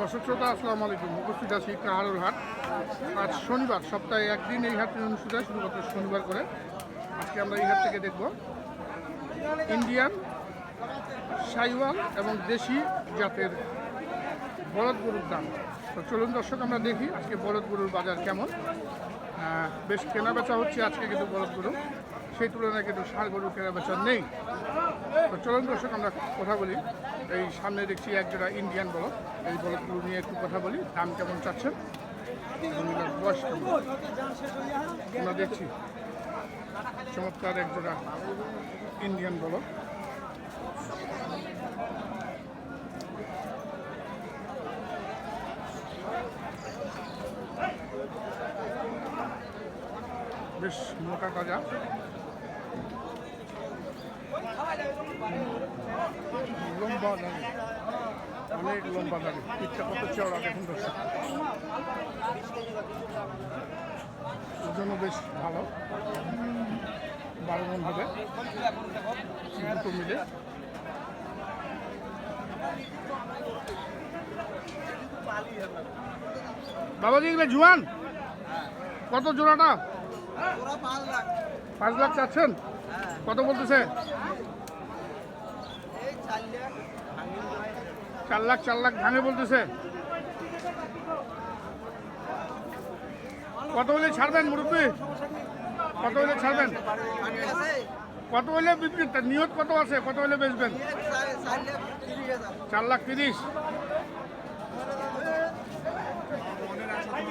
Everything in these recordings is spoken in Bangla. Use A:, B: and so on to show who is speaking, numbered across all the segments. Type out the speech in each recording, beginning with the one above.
A: দর্শক শ্রোতা, আসসালামু আলাইকুম। উপস্থিত আছি কাহারুল হাট। আজ শনিবার, সপ্তাহে একদিন এই হাটটি অনুষ্ঠিত হয়, শুধুমাত্র শনিবার করে। আজকে আমরা এই হাট থেকে দেখব ইন্ডিয়ান, সাইওয়াল এবং দেশি জাতের বলদ গরুর দাম। তো চলুন দর্শক, আমরা দেখি আজকে বলদ গরুর বাজার কেমন। বেশ কেনা বেচা হচ্ছে আজকে কিন্তু বলদ গরু। সেই তুলনায় কিন্তু গরু কেনা বেচা নেই। তো চলুন দর্শক, আমরা কথা বলি। এই সামনে দেখছি একজোড়া ইন্ডিয়ান বলদ এই বলদগুলো নিয়ে একটু কথা বলি, দাম কেমন চাচ্ছেন? বয়স আমরা দেখছি। চমৎকার এক জোড়া ইন্ডিয়ান বলদ বেশ মোটা তাজা। লম্বা দাঁড়ি অনেক লম্বা পিঠটা কত চওড়া দেখুন বেশ ভালো। বারো মন হবে। দুটো মিলে। বাবাজি এগুলো জুয়ান? কত জোড়াটা? পাঁচ লাখ। চাচ্ছেন? কত বলতেছে? চার লাখ চার লাখ ভাঙে বলতেছে। কত হলে ছাড়বেন মুরব্বী? কত হলে ছাড়বেন? কত হলে নিয়ত কত আছে? কত হলে বেচবেন? চার লাখ তিরিশ।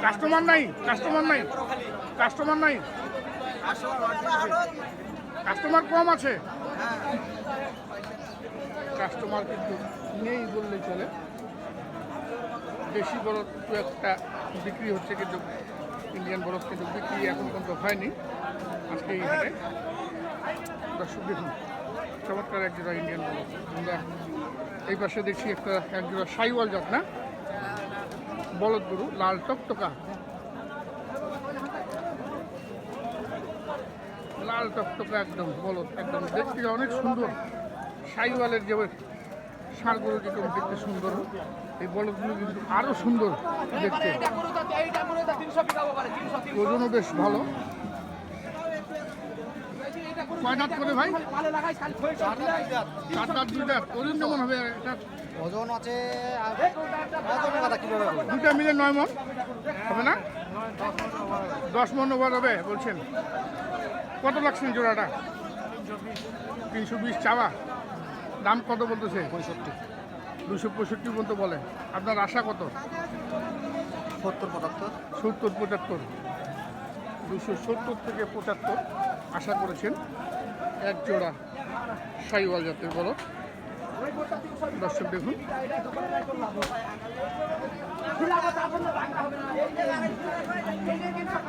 A: কাস্টমার নাই কাস্টমার নাই কাস্টমার নাই। কাস্টমার কম আছে। কাস্টমার কিন্তু নেই বললেই চলে। বেশি বড় দু একটা বিক্রি হচ্ছে কিন্তু ইন্ডিয়ান বরফ কিন্তু বিক্রি এখন পর্যন্ত হয়নি। আজকে এই হাটে। দর্শক দেখুন, চমৎকার এক জোড়া ইন্ডিয়ান বরফ। আমরা এই পাশে দেখছি একটা এক জোড়া সাইওয়াল জাত, না? বলদ গরু, লাল টকটকা। লাল টকটকা একদম বলদ, একদম দেখতে অনেক সুন্দর। সাইওয়ালের যে ষাঁড়গুলো যেরকম দেখতে সুন্দর এই বলদগুলো কিন্তু আরও সুন্দর দেখতে। ওজনও বেশ ভালো। কয় দাঁত করে ভাই? চার দাঁত দুই দাঁত। ওজন কেমন হবে এটা?
B: ওজন আছে?
A: দুটা মিলে নয় মন? হবে না? দশ মন ওভার হবে বলছেন। কত লাগছেন জোড়াটা? তিনশো বিশ চাওয়া। দাম কত বলতেছে?
B: পঁয়ষট্টি।
A: দুশো পঁয়ষট্টি পর্যন্ত বলে। আপনার আশা কত?
B: সত্তর পঁচাত্তর।
A: সত্তর পঁচাত্তর। দুশো সত্তর থেকে পঁচাত্তর আশা করেছেন। এক জোড়া সাইওয়াল জাতের বড় দর্শক দেখুন।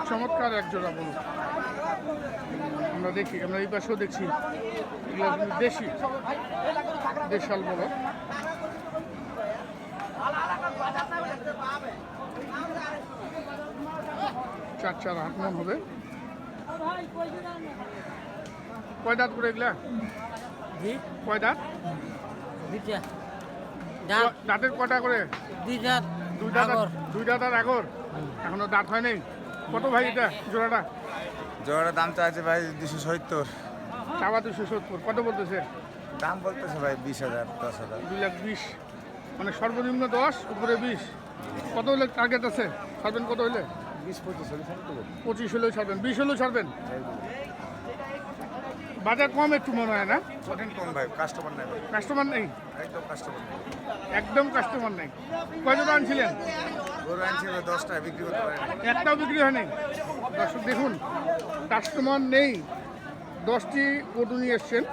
A: চমৎকার এক জোড়া বড় আমরা দেখি আমরা এই পাশেও দেখছি। দেশি দেশাল বড় চার চার আট মন হবে। কয় দাঁত করে এগুলা? কয় দাঁত? দাঁতের কটা করে?
C: দুই দাঁত।
A: দুই দাঁত দুই দাঁত আর আগর? এখনও দাঁত হয় নাই কত ভাই এটা জোড়াটা?
D: জোড়ার দাম চাইছে ভাই দুশো সত্তর।
A: চাওয়া দুশো সত্তর। কত বলতেছে?
D: দাম বলতেছে ভাই বিশ হাজার দশ হাজার।
A: দুই লাখ বিশ। মানে সর্বনিম্ন দশ উপরে বিশ। কত হলে টার্গেট আছে? ছাড়বেন কত হলে?
D: বিশ পঁচিশ হলে
A: পঁচিশ হলেও ছাড়বেন বিশ হলেও ছাড়বেন? বাজার কম একটু মনে হয় না?
D: কঠিন কম ভাই কাস্টমার নাই ভাই।
A: কাস্টমার নেই?
D: একদম কাস্টমার নেই।
A: একদম কাস্টমার নেই। কয়জন আনছিলেন?
D: গরু আনছি ভাই দশটায় বিক্রি করতে পারি।
A: একটাও বিক্রি হয়নি? দর্শক দেখুন। কাস্টমার নেই। দশটি গরু নিয়ে এসছেন,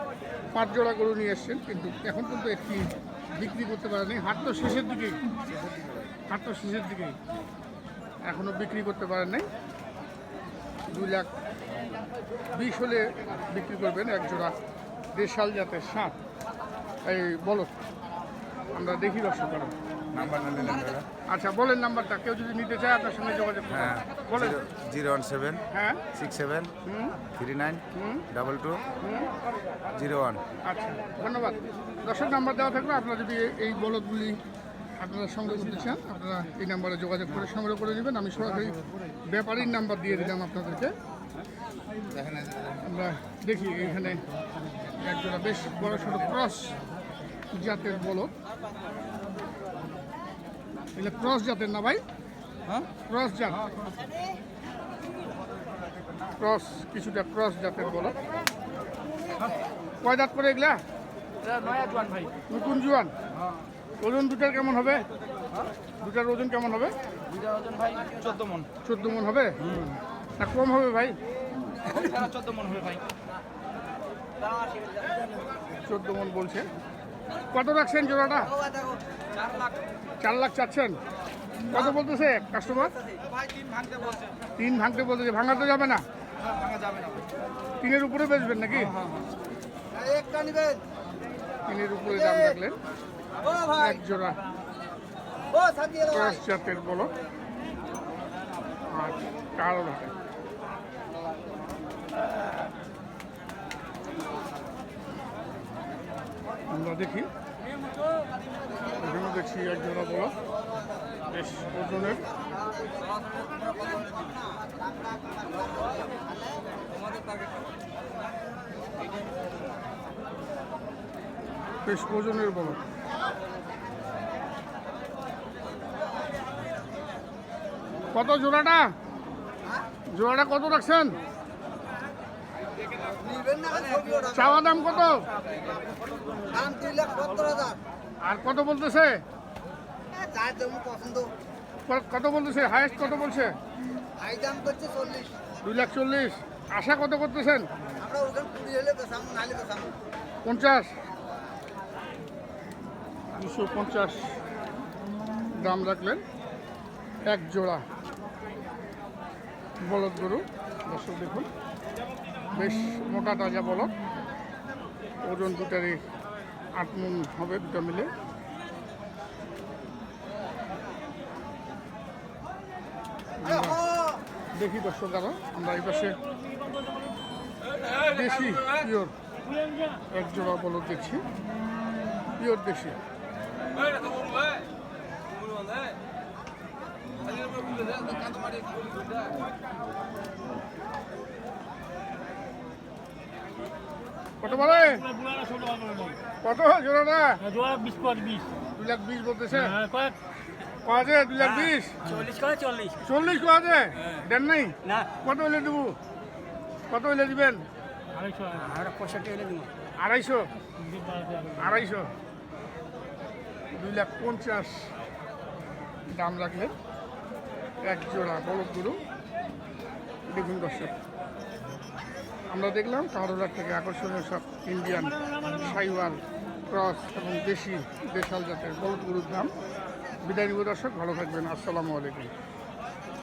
A: পাঁচ জোড়া গরু নিয়ে এসছেন, কিন্তু এখন কিন্তু একটি বিক্রি করতে পারেনি। হাট তো শেষের দিকেই। হাট তো শেষের দিকেই। এখনও বিক্রি করতে পারেন নাই। দুই লাখ বিশ হলে বিক্রি করবেন এক জোড়া দেশাল জাতের সাপ। এই বলো, আমরা দেখি দর্শক
D: নাম্বার
A: আচ্ছা বলেন নাম্বারটা কেউ যদি নিতে চায় আপনার সঙ্গে যোগাযোগ
D: হ্যাঁ
A: বলেন।
D: জিরো ওয়ান সেভেন
A: হ্যাঁ।
D: Six seven three nine double two zero one.
A: আচ্ছা ধন্যবাদ। দর্শক নাম্বার দেওয়া থাকলে। আপনারা যদি এই বলদগুলি আপনারা সংগ্রহ করতে চান আপনারা এই নাম্বারে যোগাযোগ করে সংগ্রহ করে নেবেন। আমি সরাসরি ব্যাপারীর নাম্বার দিয়ে দিলাম আপনাদেরকে। আমরা দেখি এখানে একজোড়া বেশ বড় সড়ো ক্রস জাতের বলদ। এগুলো ক্রস জাতের না ভাই?
B: হ্যাঁ?
A: ক্রস জাত। ক্রস কিছুটা ক্রস জাতের বলো। কয় দাঁত করে এগুলা? নতুন জুয়ান? ওজন দুটার কেমন হবে? দুটার ওজন কেমন হবে?
B: দুইটা ওজন ভাই চোদ্দ মন।
A: চোদ্দ মন হবে? না কম হবে ভাই?
B: চোদ্দ মন হবে ভাই।
A: চোদ্দ মন বলছে। কত রাখছেন জোড়াটা?
B: চার লাখ।
A: চাচ্ছেন? কত বলতেছে কাস্টমার
B: তিন ভাঙতে
A: বলতেছে ভাঙাতে যাবে না?
B: ভাঙা যাবে না।
A: তিনের উপরে বেচবেন নাকি?
B: একটা
A: তিনের উপরে দাম রাখলেন এক জোড়া
B: ও
A: ক্রস জাতের বলো আর কালো ধারে আমরা দেখি। এখানে দেখছি এক জোড়া বলো বেশ ওজনের। বেশ ওজনের বলো কত জোড়াটা? জোড়াটা কত রাখছেন? চাওয়া দাম কত? আর কত বলতেছে? কত বলতেছে? হায়েস্ট কত বলছে? দুই লাখ চল্লিশ। আশা কত করতেছেন? পঞ্চাশ। দুশো পঞ্চাশ দাম রাখলেন এক জোড়া বলদ গরু। দর্শক দেখুন। বেশ মোটা তাজা বলদ। ওজন দুটারই আট হবে দুটো মিলে। দেখি দর্শক আরও, আমরা এই পাশে দেশি পিওর এক জোড়া বলদ দেখছি। পিওর দেশি। কত বলে? কত? জোড়াটা
C: জোড়া বিশ কর বিশ।
A: দুই লাখ বিশ বলতেছে।
C: হ্যাঁ কয়েক।
A: দুই লাখ বিশ?
C: চল্লিশ চল্লিশ।
A: চল্লিশ কাজে দেন নাই?
C: না।
A: কত হইলে দেবো? কত হইলে দিবেন?
C: আড়াইশো পঁয়ষট্টি দিব।
A: আড়াইশো? আড়াইশো? দুই লাখ পঞ্চাশ। দাম রাখলেন এক জোড়া বলদ গরু। দেখুন দর্শক। আমরা দেখলাম কারোলার থেকে আকর্ষণীয় সব ইন্ডিয়ান সাইওয়াল, ক্রস এবং দেশি দেশাল জাতের বহুত গুরুর দাম। বিদায় নিব দর্শক, ভালো থাকবেন। আসসালামু আলাইকুম।